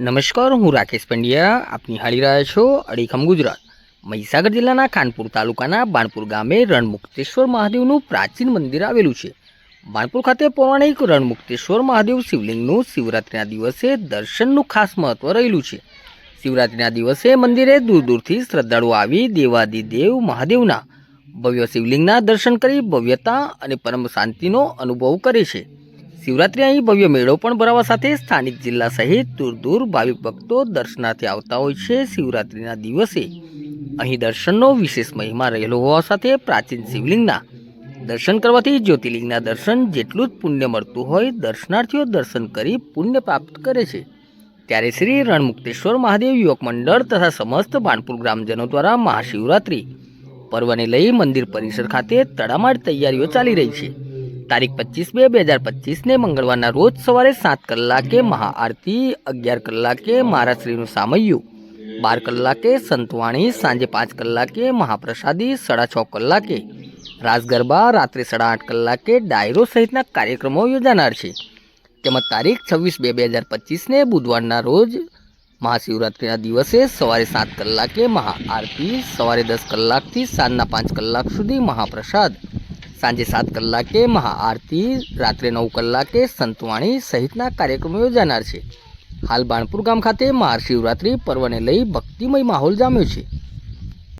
નમસ્કાર, હું રાકેશ પંડ્યા. આપ નિહાળી રહ્યા છો અડીખમ ગુજરાત. મહીસાગર જિલ્લાના ખાનપુર તાલુકાના બાણપુર ગામે રણમુક્તેશ્વર મહાદેવનું પ્રાચીન મંદિર આવેલું છે. બાણપુર ખાતે પૌરાણિક રણમુક્તેશ્વર મહાદેવ શિવલિંગનું શિવરાત્રિના દિવસે દર્શનનું ખાસ મહત્વ રહેલું છે. શિવરાત્રિના દિવસે મંદિરે દૂર દૂરથી શ્રદ્ધાળુઓ આવી દેવાદિદેવ મહાદેવના ભવ્ય શિવલિંગના દર્શન કરી ભવ્યતા અને પરમ શાંતિનો અનુભવ કરે છે. શિવરાત્રિ અહીં ભવ્ય મેળો પણ ભરાવા સાથે સ્થાનિક જિલ્લા સહિત દૂર દૂર ભાવિક ભક્તો દર્શનાર્થે આવતા હોય છે શિવરાત્રિના દિવસે. અહીં દર્શનનો વિશેષ મહિમા રહેલો હોવા સાથે પ્રાચીન શિવલિંગના દર્શન કરવાથી જ્યોતિર્લિંગના દર્શન જેટલું જ પુણ્ય મળતું હોય દર્શનાર્થીઓ દર્શન કરી પુણ્ય પ્રાપ્ત કરે છે. ત્યારે શ્રી રણમુક્તેશ્વર મહાદેવ યુવક મંડળ તથા સમસ્ત બાણપુર ગ્રામજનો દ્વારા મહાશિવરાત્રિ પર્વને લઈ મંદિર પરિસર ખાતે તડામાર તૈયારીઓ ચાલી રહી છે. તારીખ પચીસ બે બે હજાર પચીસને મંગળવારના રોજ સવારે સાત કલાકે મહાઆરતી, અગિયાર કલાકે મહારાશ્રીનું સામૈયું, બાર કલાકે સંતવાણી, સાંજે પાંચ કલાકે મહાપ્રસાદી, સાડા છ કલાકે રાસ ગરબા રાત્રે સાડા આઠ કલાકે ડાયરો સહિતના કાર્યક્રમો યોજાનાર છે. તેમજ તારીખ છવ્વીસ બે બે હજાર પચીસને બુધવારના રોજ મહાશિવરાત્રિના દિવસે સવારે સાત કલાકે મહાઆરતી, સવારે દસ કલાકથી સાંજના પાંચ કલાક સુધી મહાપ્રસાદ સાંજે સાત કલાકે મહાઆરતી, રાત્રે નવ કલાકે સંતવાણી સહિતના કાર્યક્રમો યોજાનાર છે. હાલ બાણપુર ગામ ખાતે મહાશિવરાત્રિ પર્વને લઈ ભક્તિમય માહોલ જામ્યો છે.